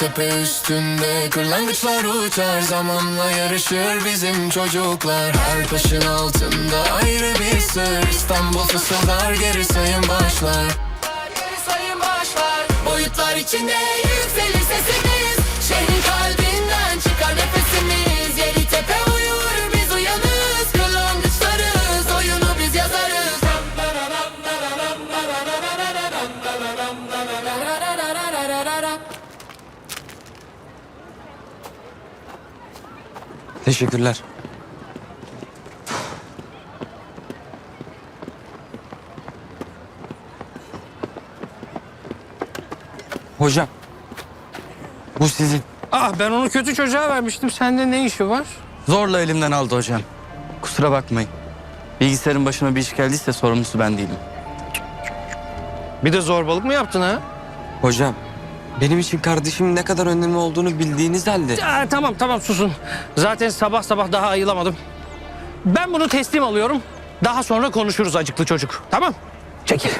tepe üstünde kırlangıçlar uçar. Zamanla yarışır bizim çocuklar. Her taşın altında ayrı bir sır. İstanbul fısıldar geri sayım başlar. Geri sayım başlar. Boyutlar içinde Teşekkürler. Hocam. Bu sizin. Ah ben onu kötü çocuğa vermiştim. Sende ne işi var? Zorla elimden aldı hocam. Kusura bakmayın. Bilgisayarın başıma bir iş geldiyse sorumlusu ben değilim. Bir de zorbalık mı yaptın ha? Hocam, benim için kardeşimin ne kadar önemli olduğunu bildiğiniz halde... Aa, tamam tamam susun. Zaten sabah sabah daha ayılamadım. Ben bunu teslim alıyorum. Daha sonra konuşuruz acıklı çocuk. Tamam? Çekil.